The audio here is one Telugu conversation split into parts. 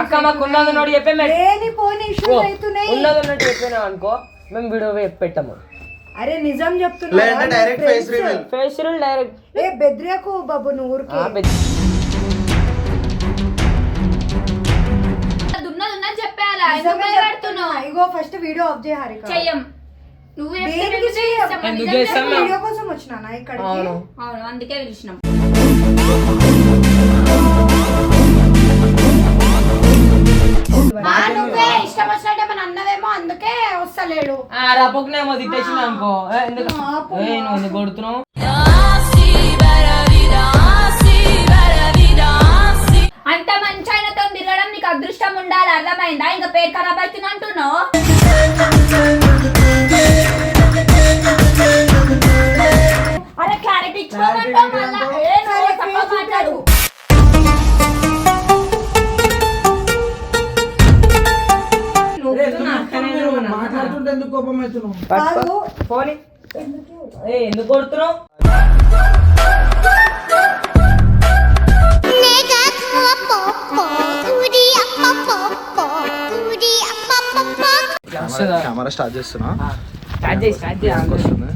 అక్క మాకు ఉన్నది ఉన్నోడు చెప్పే మేము లేని పోని ఇష్యూస్ అవుతున్నాయి ఉన్నది ఉన్నట్టు చెప్పినాం అనుకో మేము వీడియో పెట్టాము? అరే నిజం చెప్తున్నా direct face reveal face direct ఏ బెద్రియకు బాబు నువ్వు ఊరికే. దున్నది ఉన్నది చెప్పేయాలా? ఎందుకు నిజమే భయపడుతున్నావు? చెప్తున్నా. ఇగో ఫస్ట్ వీడియో ఆఫ్ చేయ హారిక. చెయ్యం. నువ్వు చెప్తే దేనికి మేము ఎందుకు నిజం చేస్తాం? వీడియో కోసం వచ్చినా ఇక్కడికి? అవును. అవును అందుకే పిలిచినాం. నువ్వే ఇష్టం వచ్చినట్టు ఏమైనా అన్నవేమో అందుకే వస్తలేడు. తిట్టేసింది అనుకో. ఎందుకు? నువ్వు కొడుతున్నావు అంత మంచి ఆయనతో తిరగడం నీకు అదృష్టం ఉండాలి అర్థమైందా? ఇంకా పేరు ఖరాబ్ అవుతుంది అంటున్నావు? అరే క్లారిటీ ఇచ్చుకోమంటావు ఎందుకు కోపం అవుతున్నావు ఏ ఎందుకు కొడుతున్నావు? కెమెరా స్టార్ట్ చేస్తున్నా. స్టార్ట్ చేయి స్టార్ట్ చేయి.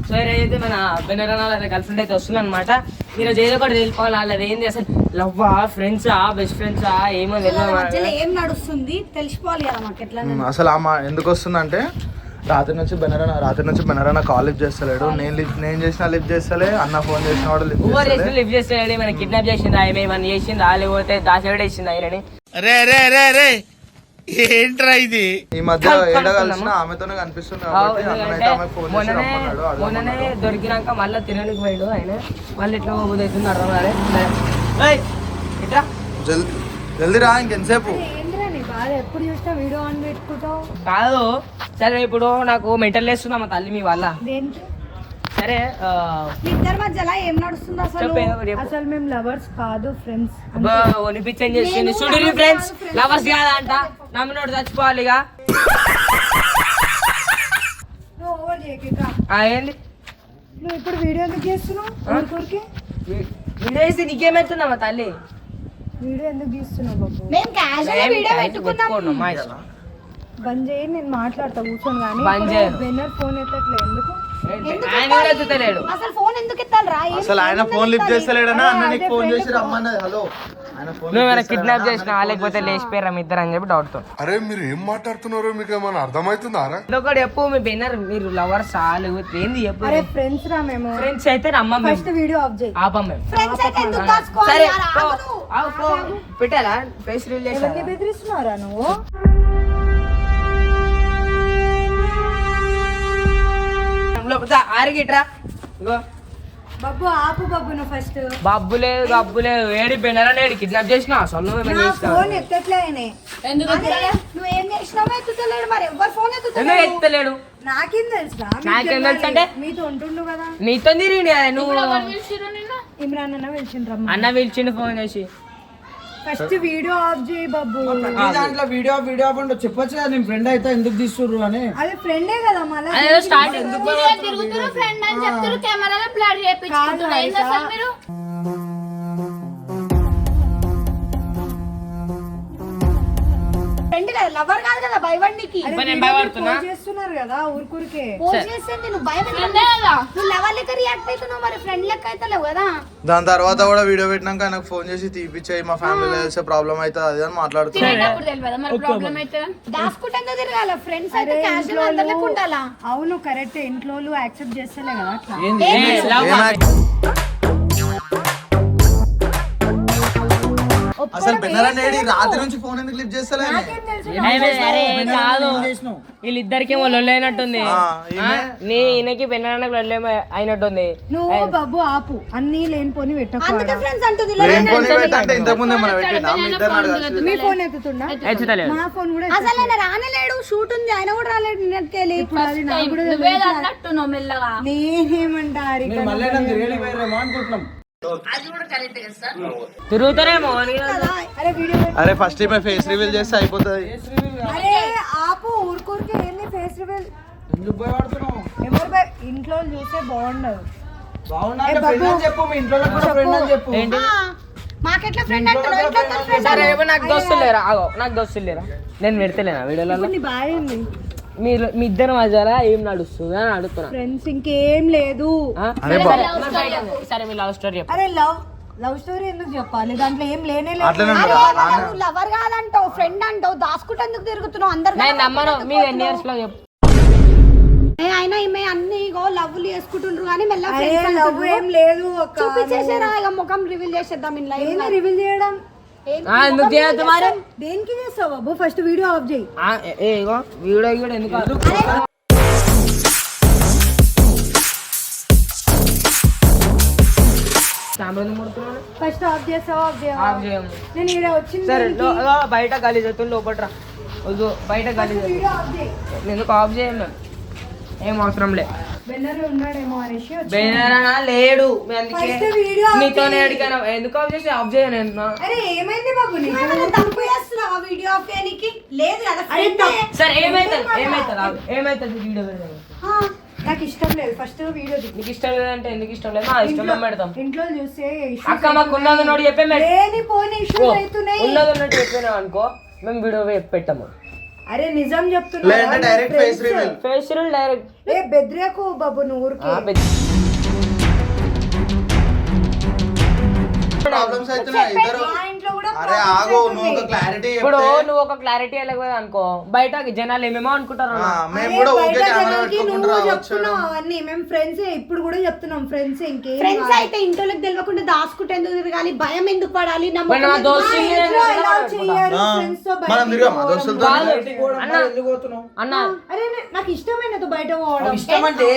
సో అయితే మన బెనరాల గర్ల్ ఫ్రెండ్ అయితే వస్తుంది అనమాట మీరు ఏదో ఒకటి తెలుసుకోవాలి వాళ్ళది ఏంది అసలు లవ్వా ఫ్రెండ్సా బెస్ట్ ఫ్రెండ్సా ఏమో తెలియదు మధ్యలో ఏం నడుస్తుంది? తెలిసిపోవాలి కదా మాకు ఎట్లా అసలు ఎందుకు వస్తుందంటే రాత్రి నుంచి బెనరన రాత్రి నుంచి బెనరన కాల్ లిఫ్ట్ చేస్తలేడు. నేను లిఫ్ట్ నేను చేసిన లిఫ్ట్ చేస్తలే అన్న ఫోన్ చేసిన వాడు లిఫ్ట్ లిఫ్ట్ చేస్తాడు మన కిడ్నాప్ చేసిందా ఏమే ఏమన్నా చేసిందా లేకపోతే దాచేవాడు వేసిందా ఆయనని రే రే రే రే ఏంట్రా ఇది? ఈ మధ్య? కలిసినా ఆమెతోనే కనిపిస్తుంది ఆ, కాబట్టి ఎందుకంటే అన్నైతే ఆమె ఫోన్ చేసి మొన్ననే రమ్మన్నాడు మొన్ననే. దొరికినాక మళ్ళీ తినడానికి పోయాడు ఆయన. మళ్ళీ ఎట్లా పోబోదు అవుతుంది అర్థం కాలే. ఏయ్, ఇట్రా. జల్దీ జల్దీ రా ఇంకెంతసేపు. ఎప్పుడు చూసినా వీడియో ఆన్ పెట్టుకుంటావు? కాదు. సరే ఇప్పుడు నాకు మెంటల్ వేస్తుందా మా తల్లి మీ వల్ల. దేనికి? సరే మీ ఇద్దరి మధ్యలో ఏం నడుస్తుంది అసలు? చెప్పే. అసలు మేము లవర్స్ కాదు ఫ్రెండ్స్ అబ్బా, ఒనిపించని చేసింది. చూడు ఫ్రెండ్స్ లవర్స్ కాదంట. నమ్మినోడు చచ్చిపోవాలి ఇక. నువ్వు ఓవర్ చేయక ఆ, ఏంది? నువ్వు ఇప్పుడు వీడియో ఎందుకు చేస్తున్నావు? ఊరికూరికి? వీడియో వేసి నీకేమవుతుందా మా తల్లి? వీడియో ఎందుకు తీస్తున్నావు బాబు మేము క్యాజువల్ వీడియో పెట్టుకున్నాం. బంద్ చేయి నేను మాట్లాడతా కూర్చొని కానీ. బెన్నర్ ఫోన్ ఎత్తట్లే ఎందుకు? ఆయన కూడా ఎత్తుతలేడు అసలు ఫోన్ ఎందుకు ఎత్తాలి రా? అసలు ఆయన ఫోన్ లిఫ్ట్ చేస్తలేడనా? అన్న నీకు ఫోన్ చేసి రమ్మన్నది. హలో. కిడ్నాప్ చేసినా లేకపోతే లేచిపోయారా మీ ఇద్దరు అని చెప్పి డౌట్తో. అరే మీరు ఏం మాట్లాడుతున్నారో మీకు ఏమైనా అర్థమవుతుందా రా? ఒకటి చెప్పు మీ బెన్నర్ మీరు లవర్స్ లేకపోతే ఏంది చెప్పు? అరే ఫ్రెండ్స్ రా మేము. ఫ్రెండ్స్ అయితే రమ్మ ఫస్ట్ వీడియో ఆఫ్ చేయి. ఆపం మేము. ఫ్రెండ్స్ అయితే ఎందుకు సరే. పెట్టాలా? ఫేస్ రీల్ ఎవరిని బెదిరిస్తున్నారా నువ్వు? ఆరిగిట్రా ఇగో బాబు ఆపు బాబు నువ్వు ఫస్ట్ బబ్బు లేదు గబ్బు లేదు. ఏడి బెన్నర్ ఏడి కిడ్నాప్ చేసిన? నా చేసినావా? ఫోన్ ఎత్తట్లే ఆయనే. ఎందుకు అదే, నువ్వు ఏం చేసినావో ఎత్తుతలేడు మరి. ఎవరు ఫోన్ ఎందుకు ఎత్తుతలేడు ఎత్తలేడు? నాకేం తెలుసా నాకేం తెలుసు అంటే? మీతో ఉంటుండు కదా. నీతో తిరిగి నువ్వు? ఇమ్రాన్ అన్న పిలిచిండ్రమ్మ. అన్న పిలిచిండు ఫోన్ చేసి. ఫస్ట్ వీడియో ఆఫ్ చేయి బాబు. దాంట్లో వీడియో వీడియో అవ్వండి చెప్పొచ్చు కదా నేను ఫ్రెండ్ అయితే ఎందుకు తీస్తుర్రు అని. అది ఫ్రెండే కదా మళ్ళీ. అదే స్టార్ట్ ఎందుకు తిరుగుతున్నారు ఫ్రెండ్ అని చెప్తారు కెమెరాలో బ్లర్ చేయించుకుంటున్నారు ఏంది అసలు మీరు? ఫ్రెండ్ కదా లవర్ కాదు కదా భయపడికి ఇప్పుడు నేను భయపడుతున్నా. చేస్తున్నారు కదా ఊరికూరికే. పోస్ట్ చేసేది నువ్వు లవర్ లెక్క రియాక్ట్ అవుతున్నావు మరి ఫ్రెండ్ లెక్క అవుతలేవు కదా. దాని తర్వాత కూడా వీడియో పెట్టినాక ఆయనకు ఫోన్ చేసి తీపిచ్చేయి మా ఫ్యామిలీలో తెలిసే ప్రాబ్లం అవుతుంది అది అని దాచుకుంటే తిరగాల ఫ్రెండ్స్ అయితే క్యాజువల్ ఉండాలా? అవును కరెక్ట్ ఇంట్లో యాక్సెప్ట్ చేస్తలే కదా అట్లా. అసలు బెన్నర్ అనేది రాత్రి నుంచి ఫోన్ ఎందుకు లిఫ్ట్ చేస్తలే చేసినావు? వీళ్ళిద్దరికి ఈమె? నీ ఈయనకి పెన్నానికి లొల్లే అయినట్టుంది. నువ్వు బాబు ఆపు అన్ని లేనిపోని రానలేడు షూట్ ఉంది ఆయన కూడా రాలేడు నిన్నటికెళ్ళి తిరుగుతారేమో అరే ఫస్ట్ ఈమె ఫేస్ రివీల్ చేస్తే అయిపోతుంది. అరే ఆపు ఊరుకూరికే ఏంది ఫేస్ రివీల్ ఎందుకు భయపడుతున్నావు ఎవరు బయ- ఇంట్లో చూస్తే బాగుండదు. బాగున్నా ఫ్రెండ్ అని చెప్పు మీ ఇంట్లో కూడా ఫ్రెండ్ అని చెప్పు. ఏంటి? మాకెట్లా ఫ్రెండ్ అంటున్నావు? ఇంట్లో ఫ్రెండ్ సరే ఇప్పుడు నాకు దోస్తులు లేరా? ఆగో నాకు దోస్తులు లేరా? నేను పెడతలేనా వీడియోలలో? నీ మీరు మీ ఇద్దరు మధ్యలో ఏం నడుస్తుంది అని అడుగుతున్నా. ఫ్రెండ్స్ ఇంకేం లేదు? అరే బా సరే మీ లవ్ స్టోరీ అరే లవ్ లవ్ స్టోరీ ఎందుకు చెప్పాలి? దాంట్లో ఏం లేనే లేదు. అట్లనే అరే నువ్వు లవర్ కాదంటావు ఫ్రెండ్ అంటావు దాచుకుంటే ఎందుకు తిరుగుతున్నావు? అందరు నేను నమ్మను. మీరు ఎన్ని ఇయర్స్లో చెప్పు. అయినా ఈమె అన్ని ఇగో లవ్లు చేసుకుంటుండ్రు కానీ మెల్ల అరే లవ్. ఏం లేదు ఒక చూపించేసారా ఇక ముఖం రివీల్ చేసేద్దాం ఇంట్లో ఏంది రివీల్ చేయడం? ఎందుకు చేయొద్దు మరి? దేనికి చేస్తావు ఫస్ట్ వీడియో ఆఫ్ చేయి. వీడియో కూడా ఎందుకు? ఫస్ట్ ఆఫ్ చేస్తావు ఆఫ్ చేయవా? ఆఫ్ చేయము. నేను ఇక్కడ వచ్చింది సరే బయట గాలి చేతులు లోపల రా. వద్దు బయట గాలి ఎందుకు ఆఫ్ చేయం. మేము ఏం అవసరం లే. బెనరనా లేడు. మీ అందుకే ఫస్ట్ వీడియో ఆఫ్ నీతో. అడిగాను. ఎందుకు ఆఫ్ చేసి? ఆఫ్ చేయను ఏమైంది బాబు నీకు? తప్పు చేస్తున్నావా వీడియో ఆఫ్ చేయడానికి లేదు కదా. సరే ఏమైతుంది వీడియో నాకు ఇష్టం లేదు. First video. నీకు ఇష్టం లేదంటే ఎందుకు ఇష్టం లేదు? మా ఇష్టం పెడతాం ఇంట్లో చూస్తే అక్క మాకు ఉన్నది నోడి చెప్పే మేము లేని పోని ఇష్యూస్ అవుతున్నాయి. ఉన్నది ఉన్నట్టు చెప్పినాం అనుకో మేము వీడియో పెట్టాము. అరే నిజం లేదంటే చెప్తున్నా direct face reveal face direct ఏ బెద్రేకు బాబు నువ్వు ఊరికే ప్రాబ్లమ్స్ అవుతున్నాయి ఇద్దరు మా ఇంట్లో కూడా అరే ఆగు నువ్వు ఒక క్లారిటీ ఇప్పుడు నువ్వు ఒక క్లారిటీ వెళ్ళకపోయి అనుకో. బయట జనాలు ఏమేమో అనుకుంటారు అన్న. మేము కూడా కెమెరా పెట్టుకుంటూ చెప్తున్నావు అవన్నీ. మేము ఫ్రెండ్స్ ఇప్పుడు కూడా చెప్తున్నాం ఫ్రెండ్స్ ఇంకేం ఫ్రెండ్స్ అయితే ఇంట్లోకి తెలియకుండా దాచుకుంటే ఎందుకు తిరగాలి. భయం ఎందుకు పడాలి? నా అన్న. అరే నాకు ఇష్టమైనది బయట పోవడం. ఇష్టం అంటే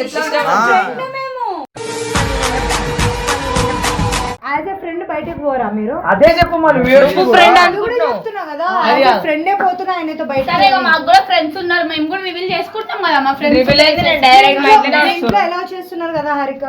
యాజ్ ఎ ఫ్రెండ్ బయటకు పోరా మీరు? అదే చెప్పు మరి నువ్వు ఫ్రెండ్ చెప్తున్నా కదా. ఫ్రెండే పోతున్నా ఆయనతో బయట సరే మాకు కూడా ఫ్రెండ్స్ ఉన్నారు. మేము కూడా రివీల్ చేసుకుంటాం కదా మా ఫ్రెండ్స్ రివీల్ అయితే నేను డైరెక్ట్ మా ఇంట్లో. ఎలా చేస్తున్నారు కదా హారిక?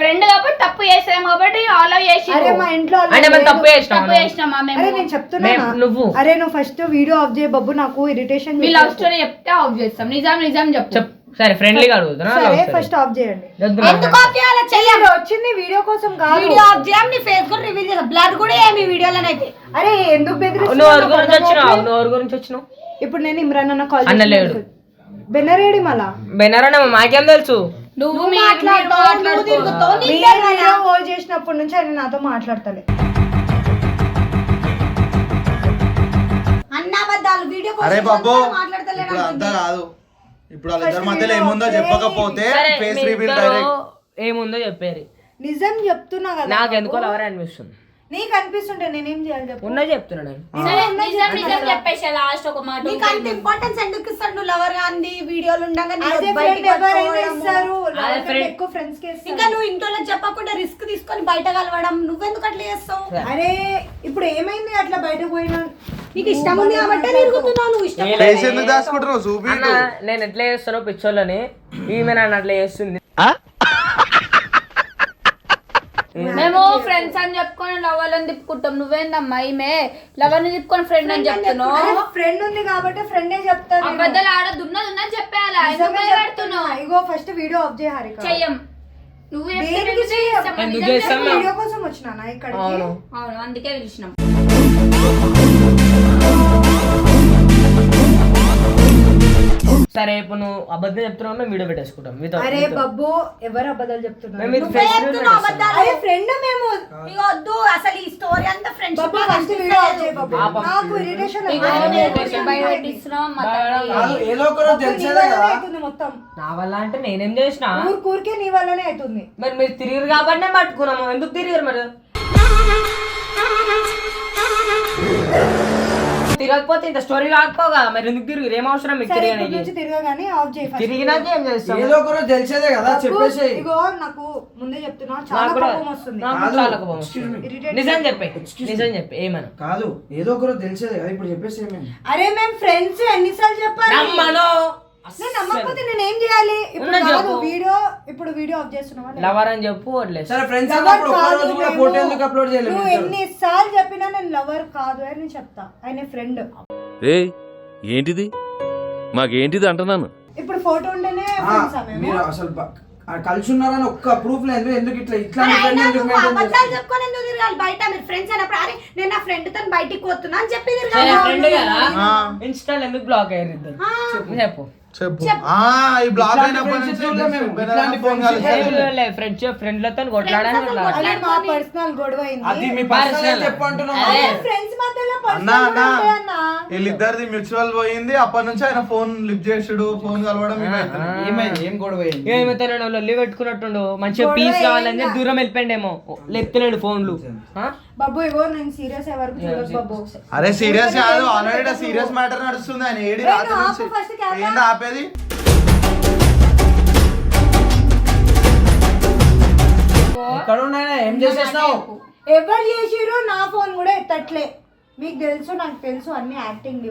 ఫ్రెండ్ కాబట్టి తప్పు చేసాం కాబట్టి ఆలో చేసి అరే మా ఇంట్లో అలా అంటే మనం. తప్పు చేసినాం తప్పు చేసినామా అరే మేము నేను చెప్తున్నా నువ్వు. అరే నువ్వు ఫస్ట్ వీడియో ఆఫ్ చేయ బబ్బు నాకు ఇరిటేషన్ మీ లవ్ స్టోరీ చెప్తే ఆఫ్ చేస్తాం. నిజాం నిజాం చెప్పు. చెప్ సరే ఫ్రెండ్లీగా అడుగుతున్నా సరే. ఫస్ట్ ఆఫ్ చేయండి. ఎందుకు. ఆఫ్ చేయాలో? చెయ్యాలి వచ్చింది వీడియో కోసం కాదు. వీడియో ఆఫ్ చేయం నీ ఫేస్ కూడా రివీల్ చేస్తా. బ్లర్ కూడా ఏమి వీడియోలోనైతే అరే ఎందుకు నువ్వు ఎవరి గురించి వచ్చినావు? నువ్వు ఎవరి గురించి వచ్చినావు? ఇప్పుడు నేను ఇమ్రాన్ అన్న కాల్ అన్న లేడు. బెన్నరేడి మళ్ళా? బెనరనే మాకేం తెలుసు? నువ్వు మాట్లాడతావు? వీడియో కాల్ చేసినప్పటి నుంచి ఆయన నాతో మాట్లాడతలే. అన్న అబద్ధాలు వీడియో అరే బాబు మాట్లాడతలేడు అంతా కాదు. ఇప్పుడు వాళ్ళిద్దరి మధ్యలో ఏముందో చెప్పకపోతే ఫేస్ రివీల్ డైరెక్ట్ ఏముందో చెప్పారు నిజం చెప్తున్నా కదా నాకు ఎందుకో ఎవరే అనిపిస్తుంది. నీకు అనిపిస్తుంటే నేనేం చేయాలి చెప్పు? ఉన్నది చెప్తున్నా నేను. సరే, నిజం నిజం చెప్పేసి లాస్ట్ ఒక మాట నీకు అంత ఇంపార్టెన్స్ ఎందుకు ఇస్తాడు నువ్వు లవర్ గాంధీ? వీడియోలు ఉండగా. ఇస్తారు. ఎక్కువ ఫ్రెండ్స్కి. ఇంకా నువ్వు ఇంట్లో చెప్పకుండా రిస్క్ తీసుకొని బయట కలవడం నువ్వెందుకు అట్లా చేస్తావు? అరే ఇప్పుడు ఏమైంది అట్లా బయటకు పోయినా? నీకు ఇష్టం ఉంది కాబట్టి తిరుగుతున్నావు నువ్వు ఇష్టం ఫేస్ ఎందుకు దాచుకుంటున్నావు? చూపి అన్న నేను ఎట్లా చేస్తానో పిచ్చోళ్ళని ఈమె నన్ను అట్లా చేస్తుంది. మేము ఫ్రెండ్స్ అని చెప్పుకొని లవర్ అని తిప్పుకుంటాం. నువ్వేందమ్మా ఈమె? లవర్ని తిప్పుకొని ఫ్రెండ్ అని చెప్తున్నావు? ఫ్రెండ్ ఉంది కాబట్టి ఫ్రెండే చెప్తాను. అబద్ధాలు ఆడదు ఉన్నది ఉన్నది చెప్పేయాలి? ఎందుకు భయపెడుతున్నావు. ఇగో ఫస్ట్ వీడియో ఆఫ్ చేయ హారిక. చెయ్యం. నువ్వు చెప్తే దేనికి మేము చెయ్యం? చేస్తాం. ఎందుకు నిజం చేస్తాం? చెప్పు. వీడియో కోసం వచ్చినానా ఇక్కడికి? అవును. అవును అందుకే పిలిచినాం. సరే ఇప్పుడు నువ్వు అబద్ధం చెప్తున్నావు మేము వీడియో పెట్టేసుకుంటాం. మీతో అరే బబ్బు ఎవరు అబద్ధాలు చెప్తున్నారు? ఫ్రెండ్ మేము వద్దు అసలు ఈ స్టోరీ అంతా ఫ్రెండ్షిప్. నాకు ఇరిటేషన్ మొత్తం. నా వల్ల అంటే నేనేం చేసిన? ఊరు కూరికే నీ వల్లనే అవుతుంది. మరి మీరు తిరిగిరు కాబట్టి పట్టుకున్నాము ఎందుకు తిరిగారు మరి? తిరగకపోతే ఇంత స్టోరీ కాకపోగా మరి ఎందుకు తిరిగిరు ఏం అవసరం? మీకు సరే ఇప్పటి తిరగడానికి నుంచి తిరగగానే ఆఫ్ చేయి first. తిరిగినాక ఏం చేస్తాం ఏదో ఒక రోజు తెలిసేదే కదా చెప్పేసి ఇగో నాకు ముందే చెప్తున్నా చాలా నాకు కూడా కోపం వస్తుంది. నాకు కాదు. చాలా కోపం వస్తుంది. Irritate నిజం చెప్పే నిజం చెప్పే ఏమను కాదు ఏదో ఒక రోజు తెలిసేదే కదా ఇప్పుడు చెప్పేసి ఏమైంది అరే మేము ఫ్రెండ్స్ ఎన్నిసార్లు చెప్పాలి? నమ్మను. నమ్మకపోతే నేను ఏం చేయాలి? ఇప్పుడు ఉన్నది కాదు చెప్పు. వీడియో ఇప్పుడు వీడియో ఆఫ్ చేస్తున్నావా లేదా? లవర్ అని చెప్పు వదిలేస్తా సరే ఫ్రెండ్స్ Lover అన్నప్పుడు ఒక కాదు రోజు కూడా మేము. ఫోటో ఎందుకు అప్లోడ్ చేయలేదు? నువ్వు మీ ఇద్దరు? ఎన్నిసార్లు చెప్పినా నేను లవర్ కాదు అని నేను చెప్తా. ఆయన ఫ్రెండ్ రే ఏంటిది? మాకేంటిది అంటున్నాను? ఇప్పుడు ఫోటో ఉంటేనే ఆ, ఫ్రెండ్స్ మేము? మీరు అసలు బ- ఆ కలిసి ఉన్నారని ఒక్క ప్రూఫ్ లేదు. ఎందుకు ఇట్లా ఇట్లా మరి friend అయినా ఎందుకు నువ్వు maintain అబద్ధాలు చేస్తావు? చెప్పుకొని ఎందుకు తిరగాలి? బయట మీరు ఫ్రెండ్స్ అయినప్పుడు అరే నేను నా ఫ్రెండ్తో బయటికి పోతున్నా అని చెప్పి సరే తిరగాలి. ఫ్రెండ్ కదా? ఆ. ఇన్స్టాల్ ఎందుకు బ్లాక్ అయ్యారు ఇద్దరు? చెప్పు. చెప్పు. చెప్పు. ఆ ఈ బ్లాక్ ఫ్రెండ్స్ ఫ్రెండ్లతో కొట్లాడని కొట్లాడాలి అది మా పర్సనల్ గొడవ అది అయింది మీ పర్సనల్ చెప్పు అంటున్నావు? అదే. ఫ్రెండ్స్ మధ్యలో అన్న పర్సనల్ అన్న ఉంటాయి అన్న. వీళ్ళిద్దరిది మ్యూచువల్ పోయింది. అప్పటి నుంచి ఆయన ఫోన్ లిఫ్ట్ చేసుడు ఫోన్ కలవడం. ఏమైంది ఏం గొడవ లొల్లి పెట్టుకున్నట్టుండు. మంచిగా పీస్ కావాలని? దూరం వెళ్ళిపోయిండేమో. లేపుతలేడు ఫోన్లు ఆ? బాబు ఇగో నేను సీరియస్ చూడదు బాబు. అరే సీరియస్ కాదు. ఆల్రెడీ సీరియస్ మ్యాటర్ నడుస్తుంది. ఆయన ఏడి రాత్రి నుంచి. ఏంది ఆపేది ఎక్కడ ఉన్నాయన ఏం చేసేసినావు ఎవరు చేసిరు నా ఫోన్ కూడా ఎత్తట్లే. మీకు తెలుసు నాకు తెలుసు అన్ని యాక్టింగ్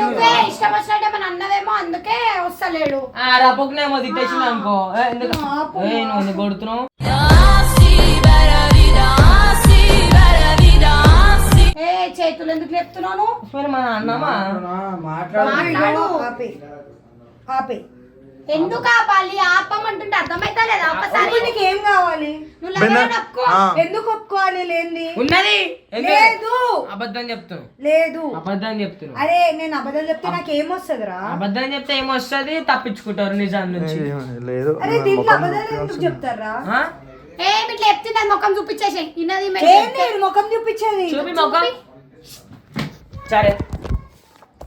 నువ్వే ఇష్టం వచ్చినట్టు ఏమైనా అన్నవేమో అందుకే వస్తలేడు. ఆ రప్పకునేమో తిట్టేసింది అనుకో. ఏ, ఎందుకు? ఆపు, ఏ, నువ్వు ఎందుకు కొడుతున్నావు? ఏ చేతులు ఎందుకు లేపుతున్నాను మరి మన అన్నమా మాట్లాడు. మాట్లాడు ఆపే. ఆపే. ఎందుకు ఆపాలి? ఆపమంటుంటే అర్థమైతే లేదా? ఇప్పుడు నీకు ఏం కావాలి? నువ్వు అని ఒప్పుకో. ఆ. ఎందుకు ఒప్పుకోవాలి లేంది? ఉన్నది. ఎందుకు? లేదు. అబద్ధం చెప్తున్నావు లేదు. అబద్ధం చెప్తున్నావు అరే నేను అబద్ధం చెప్తే నాకు ఏమొస్తుందిరా? అబద్ధం చెప్తే ఏమొస్తుంది? తప్పించుకుంటారు నిజాం నుంచి. లేదు అరే దీంట్లో అబద్ధాలు ఎందుకు చెప్తారా? ఆ? ఏ ఇట్లా చెప్తుంది అది ముఖం చూపించేసి ఇన్నది ఏంది ముఖం చూపించేది. చూపి మొఖం. సరే అరే అరే ఫోన్ ఫోనే. ఉంది ఈమె కొనాలి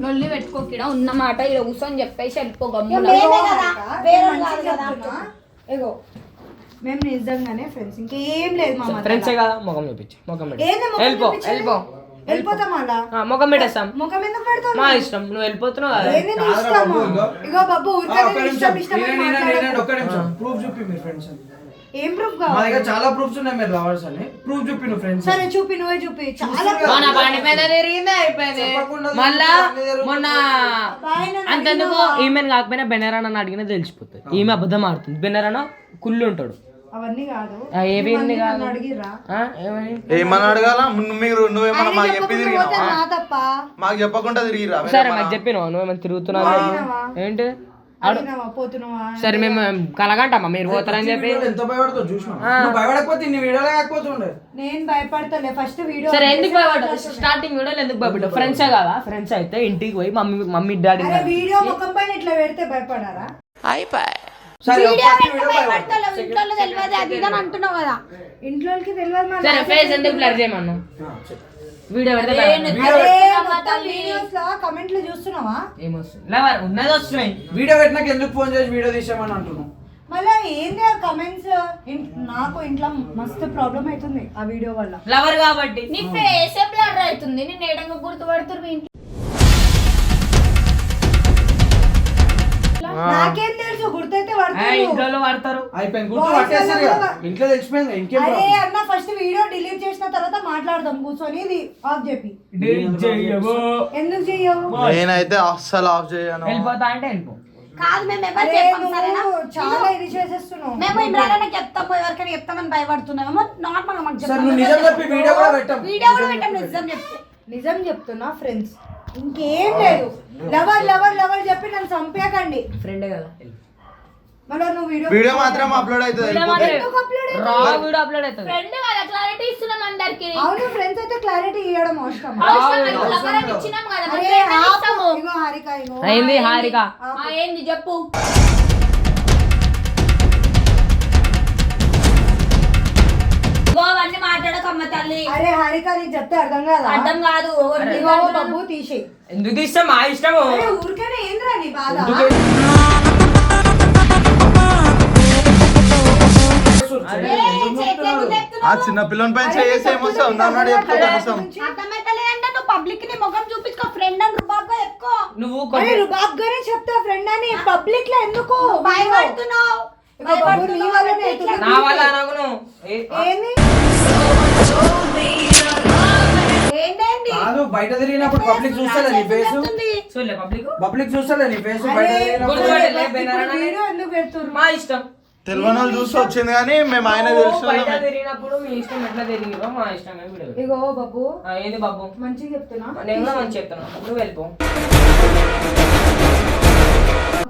నొల్లి పెట్టుకోకిడ ఉన్న మాట ఇలా కూర్చొని చెప్పేసి వెళ్ళిపో ఇక గమ్మున. మేమే కదా. వేరే మంచిగా కాదు. కదా చెప్తున్నా. ఇగో. మేము నిజంగానే ఫ్రెండ్స్. ఇంకేం లేదు మా. ఫ్రెండ్సే కదా ముఖం చూపించు ముఖం వెళ్ళిపో? వెళ్ళిపో వెళ్ళిపోతాం అలా? ఆ, ముఖం పెట్టేస్తాం. ముఖం ఎందుకు పెడతావు మా ఇష్టం నువ్వు వెళ్ళిపోతున్నావు కదా. ఇగో. బాబు ఊరికే ఇష్టం ఇష్టం ఒక్క నిమిషం. ప్రూఫ్ చూపి మీ ఫ్రెండ్స్. ఏం ప్రూఫ్ మా కావాలి దగ్గర చాలా ప్రూఫ్స్ ఉన్నాయి మీరు లవర్స్ అని. ప్రూఫ్ చూపి నువ్వు ఫ్రెండ్స్ సరే చూపి నువ్వే చూపి. చాలా చూస్తున్నా. మన బండి మీద తిరిగింది అయిపోయింది. చెప్పకుండా మళ్ళా. మొన్న బాయ్ నన్ను అంతెందుకు? ఈమెను కాకపోయినా బెనరాన్ అని అడిగినా తెలిసిపోతుంది ఈమె అబద్ధం ఆడుతుంది. బెనరాన కుళ్ళు ఉంటాడు. అవన్నీ కాదు. ఆ, ఏవి ఇవన్నీ ఎన్ని కాదు? నన్ను అడిగిర్రా? ఆ, ఏమని? ఏమన్నా అడగాల? ము- మీరు నువ్వేమన్నా మాకు చెప్పి చెప్పకుండా తిరిగినావా? పోతే నా తప్ప. మాకు చెప్పకుండా తిరిగిరా? సరే మాకు చెప్పినావా? నువ్వేమైనా తిరుగుతున్నావు? అడిగినావా? ఏంటి? సరే మేము కలగంటామా? మీరు పోతారని చెప్పి. వీడియోలో ఎంత భయపడతావు చూసిన. నువ్వు భయపడకపోతే ఇన్ని వీడియోలో కాకపోతుండే నేను భయపడతలే. ఫస్ట్ వీడియో సరే ఎందుకు స్టార్టింగ్ వీడియోలో ఎందుకు భయపడ్డావు ఫ్రెండ్సే కదా? ఫ్రెండ్స్ అయితే ఇంటికి పోయి మమ్మీ మమ్మీ డాడీ వీడియో ముఖం పైన ఇట్లా పెడితే భయపడారా? కదా. ఇంట్లోకి తెలియదు సరే ఫేస్ ఎందుకు బ్లర్ చేయమన్నా వీడియో పెడితే వీడియోస్లో కమెంట్లు చూస్తున్నావా? ఏమొస్తుంది? లవర్ ఉన్నది వస్తున్నాయి. వీడియో పెట్టినాక ఎందుకు ఫోన్ చేసి వీడియో తీసామని అంటున్నావు? మళ్ళీ ఏంది ఆ కమెంట్స్ నాకు ఇంట్లో మస్తు ప్రాబ్లం అవుతుంది ఆ వీడియో వల్ల. లవర్ కాబట్టి. నీ ఫేస్ బ్లర్ అవుతుంది. నేను ఏడంగా గుర్తుపడుతున్నారు మీ ఇంట్లో. నాకేం తెలుసు ఇంట్లో వాడతారు. అయిపోయింది. గుర్తు కదా. ఇంట్లో తెలిసిపోయింది. ఇంకేం అరే problem? అన్న ఫస్ట్ వీడియో డిలీట్ చేసిన తర్వాత మాట్లాడదాం. కూర్చొని ఇది ఆఫ్ చెప్పి ఎందుకు చెయ్యవు నేనైతే అస్సలు ఆఫ్ చేయను. వెళ్ళిపోతా అంటే వెళ్ళిపో. కాదు మేము ఎవరు అరే చెప్పాం సరేనా? నువ్వు చాలా ఇది చేసేస్తున్నావు. మేము ఇమ్రాన్ చెప్తాము ఎవరికైనా చెప్తామని భయపడుతున్నామేమో నార్మల్గా మాకు సరే నువ్వు నిజం చెప్పి వీడియో కూడా పెట్టాం. వీడియో కూడా పెట్టాం నిజం చెప్తే. నిజం చెప్తున్నా ఫ్రెండ్స్ ఇంకేం లేదు. లవర్ లవర్ లవర్ చెప్పి నన్ను చంపేయకండి. ఫ్రెండే కదా వీడియో వీడియో మాత్రం అప్లోడ్ అవుతుంది. వెళ్ళిపోతే. ఎందుకు upload రా వీడియో అప్లోడ్ అవుతుంది. ఫ్రెండ్ కదా క్లారిటీ ఇస్తున్నాం అందరికి. అవును ఫ్రెండ్స్ అయితే క్లారిటీ ఇవ్వడం అవసరం ఇచ్చినాం కదా హారిక అయింది హారిక? ఆ, ఏంది చెప్పు. ఇగో అవన్నీ మాట్లాడకమ్మ తల్లి. అరే హారిక నీకు చెప్తే అర్థం కాదా? అర్థం కాదు బబ్బు తీసేయి. ఎందుకు తీస్తే? మా ఇష్టము. అరే ఊరికనే ఏంద్రా నీ బాధ? ఆ? చిన్న పిల్లని పైన చేసి ఏమొస్తా ఉందన్నాడు చెప్తా కనీసం. అర్థమైతలేదంటే నువ్వు పబ్లిక్ని ముఖం చూపించుకో ఫ్రెండ్ అని రుబాగ్గా ఎక్కువ నువ్వు అరే కొంచెం రుబాబ్ గానే చెప్తా ఫ్రెండ్ అని. పబ్లిక్లో ఎందుకు? భయపడుతున్నావు. ఇగో బాబు నీ వల్లనే అవుతుంది. నా వల్ల అనగును. ఏ, ఏంది? ఏంటండి కాదు బయట తిరిగినప్పుడు పబ్లిక్ చూస్తలే నీ ఫేస్ పబ్లిక్ పబ్లిక్ చూస్తలే నీ ఫేస్ బయట తిరిగినప్పుడు. మా ఇష్టం. తెలియని వాళ్ళు చూసి వచ్చింది కానీ మేము ఆయన తెలిసిన బయట వాళ్ళమే. తిరిగినప్పుడు మీ ఇష్టం ఎట్లా తిరిగిరో మా ఇష్టం విడదు ఇగో బాబు. ఏంది బాబు? మంచిగా చెప్తున్నా. నేను కూడా మంచి నువ్వు వెళ్ళిపో.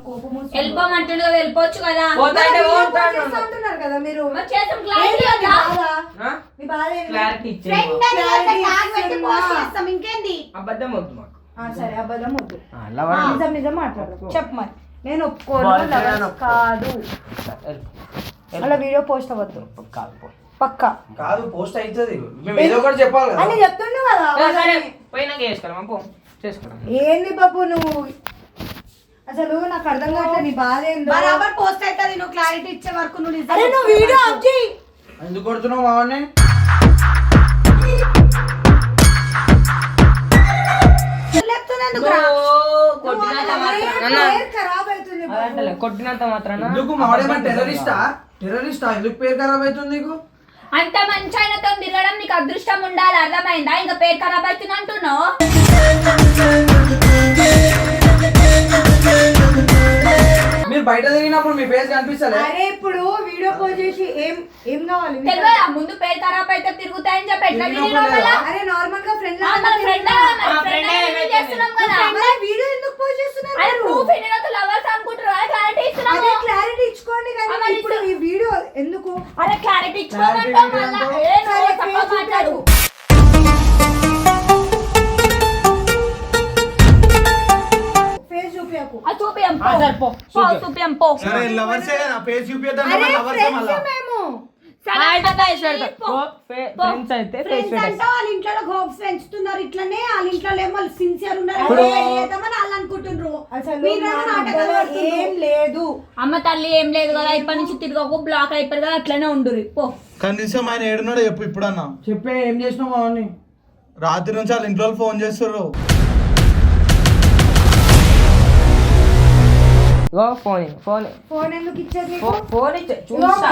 కోపం వస్తుంది. వెళ్ళిపోమంటుండు కదా వెళ్ళిపోవచ్చు కదా. పోతా అంటే వీడియో కాల్ పోతాను. చేస్తా అంటున్నారు కదా మీరు? మరి చేసాం ఏంటి క్లారిటీ మీ కదా. బాధ? ఆ? మీ బాధ ఏంటి? క్లారిటీ ఇచ్చే ఫ్రెండ్ అని Clarity ట్యాగ్ పెట్టి ఇస్తున్నా. పోస్ట్ చేస్తాం ఇంకేంది? అబద్ధం వద్దు మాకు. ఆ, సరే అబద్ధం వద్దు. ఆ, లవర్ ఆ, నిజం నిజం మాట్లాడు. చెప్పు మరి. నేను ఒప్పుకోను ఒప్పుకో. కాదు. అలా వీడియో పోస్ట్ అవ్వద్దు. కాదు. పక్కా. కాదు పోస్ట్ అవుతుంది మేము ఏదో ఒకటి చెప్పాలి కదా. అని చెప్తుండు కదా సరే, పోయినాక పో చేసుకున్నాం ఏంది బాబు నువ్వు? అసలు నాకు అర్థం కావట్లేదు నీ బాధ ఏందో. బరాబర్ పోస్ట్ అవుతుంది నువ్వు క్లారిటీ ఇచ్చే వరకు నువ్వు నిజం అరే నువ్వు వీడియో ఆఫ్ చేయి. ఎందుకు కొడుతున్నావు పేరు ఖరాబ్ అవుతుంది బాబు. అదంటలే, కొట్టినంత మాత్రాన ఎందుకు? మావాడేమైనా టెర్రరిస్టా? టెర్రరిస్టా? ఎందుకు పేరు ఖరాబ్ అవుతుంది నీకు? అంత మంచి ఆయనతో తిరగడం నీకు అదృష్టం ఉండాలి అర్థమైందా? ఇంకా పేరు ఖరాబ్ అవుతుంది అంటున్నావు? బయట తిరిగినప్పుడు మీ ఫేస్ కనిపిస్తలే? అరే ఇప్పుడు వీడియో కాల్ చేసి ఏం ఏం కావాలి? తెలియదా ముందు పేరు ఖరాబ్ అయితే తిరుగుతాయని చెప్పి ఎట్లా తిరిగినప్పుడు తిరిగినావు మళ్ళా? అరే నార్మల్గా ఫ్రెండ్ ఆ, మన friend ఆ, మన ఆ, friend friend ఆ, ఏ, ఏమీ ఏమైతే చేస్తున్నాం కదా? వీడియో ఎందుకు పోస్ట్ చేస్తున్నారు అరే మీరు? ప్రూఫ్ ఎన్ని లవర్స్ అనుకుంటారు క్లారిటీ అదే ఇస్తున్నాము క్లారిటీ ఇచ్చుకోండి కానీ అమ్మ, ఇప్పుడు ఈ వీడియో ఎందుకు? అరే క్లారిటీ ఇచ్చుకోమంటావు Clarity మళ్ళా. ఏంటంటావు? ఏ నువ్వు సరే, తప్ప face మాట్లాడు. ఫేస్ చూపించకు అది చూపియం ఆ, సరే, పో. పో చూపియం పో. సరే లవర్సే కదా పేజ్ చూపిద్దాం అరే లవర్సే ఫ్రెండ్స్ మళ్ళా మేము సరే, అయితే అట్లా face పెడతా. పో. పో, ఫే- పో. ఫ్రెండ్స్ అయితే ఫేస్ ఫ్రెండ్స్ అంటే పెట్టేస్తా. వాళ్ళ ఇంట్లో హోప్స్ పెంచుతున్నారు ఇట్లనే వాళ్ళ ఇంట్లో ఏమో సిన్సియర్ ఉన్నారు. చేద్దామని వాళ్ళు అనుకుంటున్నారు. ఏం లేదు. అమ్మ తల్లి ఏం లేదు కదా ఇప్పటి నుంచి తిరగకు బ్లాక్ అయిపోయి కదా అట్లనే ఉండురి పో. కనీసం ఆయన ఏడున్నాడో చెప్పు ఇప్పుడన్నా. చెప్పే ఏం చేసినావు రాత్రి నుంచి వాళ్ళ ఇంట్లో వాళ్ళు ఫోన్ చేస్తుర్రు. ఇగో ఫోన్ ఫోన్. ఫోన్ ఎందుకు ఇచ్చేది ఫోన్ ఇచ్చే చూస్తా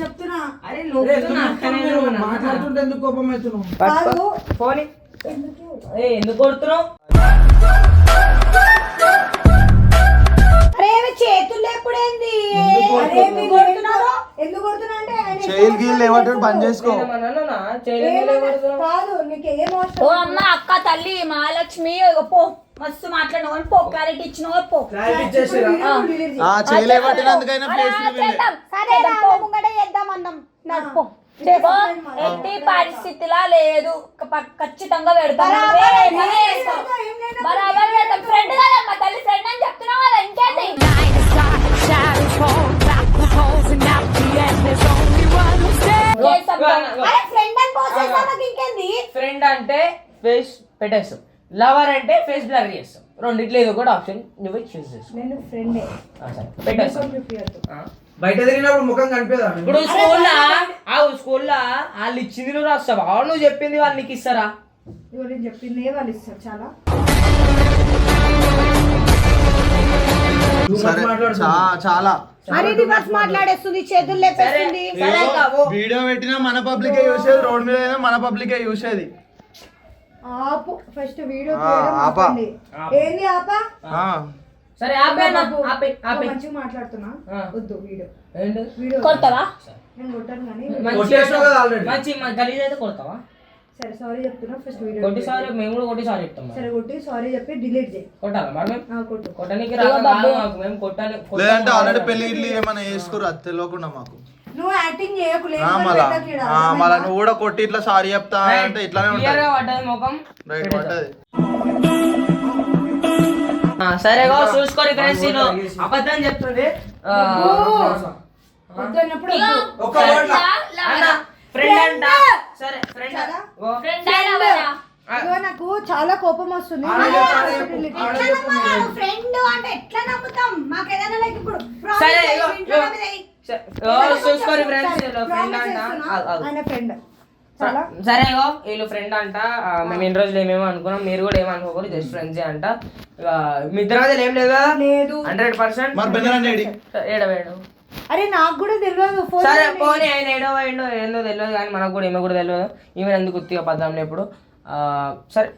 చెప్తున్నా. అరే. మాట్లాడుతుంటే ఎందుకు కోపం అవుతున్నావు. ఫోన్ ఎందుకు? కొడుతున్నావు? చైల్ గీల్ లేవట్టు బంద్ చేసుకో. నేనేమన్నా అన్నానా? చేయలేదు, ఏమన్నా- కొడుతున్నావు. కాదు నీకు ఏం ఓ అవసరం అమ్మ అక్క తల్లి మహాలక్ష్మి పో. మస్తు మాట్లాడినావు కానీ పో క్లారిటీ ఇచ్చినావు పో. క్లారిటీ ఇచ్చేసిరా. వీడియో delete చేయి. ఆ నడుపు ఎట్టి పరిస్థితిలా లేదు. ఖచ్చితంగా పెడతాం. బరాబర్ పెడతాం ఫ్రెండ్ కదా మా తల్లి ఫ్రెండ్ అని చెప్తున్నావు కదా ఇంకేంటి? ఫ్రెండ్ అంటే ఫేస్ పెట్టేస్తాం లవర్ అంటే ఫేస్ బ్లర్ చేస్తాం. రెండిట్లో ఏదో కూడా ఆప్షన్ నువ్వు చూస్ చేసుకో. నేను ఫ్రెండే సరే. బయట తిరిగినప్పుడు ముఖం కనిపించదా? ఇప్పుడు స్కూల్లో ఆ స్కూల్లో వాళ్ళు ఇచ్చింది నువ్వు రాస్తావా? నువ్వు చెప్పింది వాళ్ళు నీకు ఇస్తారా? చెప్పింది వాళ్ళు ఇస్తారు? చాలా. మాట్లాడేస్తుంది చేతులు లేపేస్తుంది. వీడియో పెట్టినా మన పబ్లికే చూసేది రోడ్ మీద మన పబ్లికే చూసేది. ఆపు. ఫస్ట్ వీడియో ఆపా. ఏంది ఆపా? ఆ. సరే ఆపే నా- బాబు, ఆపే ఆపే. మంచిగా మాట్లాడుతున్నా. ఆ. వద్దు వీడియో. ఏంటి? వీడియో కొడతావా? నేను కొట్టాను కానీ మంచి కొట్టేసావు కదా already. మంచి మా గలీజ్ అయితే కొడతావా? సరే సారీ చెప్తున్నా ఫస్ట్ వీడియో కొట్టి సారీ మేము కూడా కొట్టి సారీ చెప్తాం. సరే కొట్టి సారీ చెప్పి డిలీట్ చేయి. కొట్టాలా మరి మేము? కొట్టు. కొట్టడానికి రాదు మాకు మేము కొట్టాలి. లేదంటే ఆల్రెడీ పెళ్ళి ఇల్లు ఏమైనా చేసుకోరు అది తెలియకుండా మాకు. నువ్వు యాక్టింగ్ చేయకు లేదు ఆ, మళ్ళా నువ్వు కూడా కొట్టి ఇట్లా సారీ చెప్తా అంటే ఇట్లానే ఉంటుంది. సరేగా చూసుకోరు ఫ్రెండ్స్ నేను అబద్ధం చెప్తుంది. ఫ్రెండ్ సరే. ఫ్రెండ్ నాకు చాలా కోపం వస్తుంది. ఫ్రెండ్ అంటే ఎట్లా నమ్ముతాం? మాకు ఏదైనా లైక్ ఇప్పుడు. సరే. చూసుకోరు ఫ్రెండ్స్ ఫ్రెండ్ అంట. ఫ్రెండ్ వీళ్ళు ఫ్రెండ్ అంట. మేము ఇన్ని రోజులు ఏమేమో అనుకున్నాం. మీరు కూడా ఏమనుకోకూడదు జస్ట్ ఫ్రెండ్స్ అంట. మీ ఇద్దరు మధ్యలో ఏం లేదా? లేదు. Hundred percent? మరి బెన్నరాన్ని ఏడి? ఏడవేడు అరే నాకు కూడా తెలియదు ఫోన్ సరే. పోనీ ఆయన ఏడో ఏండో ఏందో తెలియదు కానీ మనకు కూడా ఈమె కూడా తెలియదు ఈమె ఎందుకు ఉత్తిగా పద్దాంలో ఇప్పుడు? ఆ, సరే.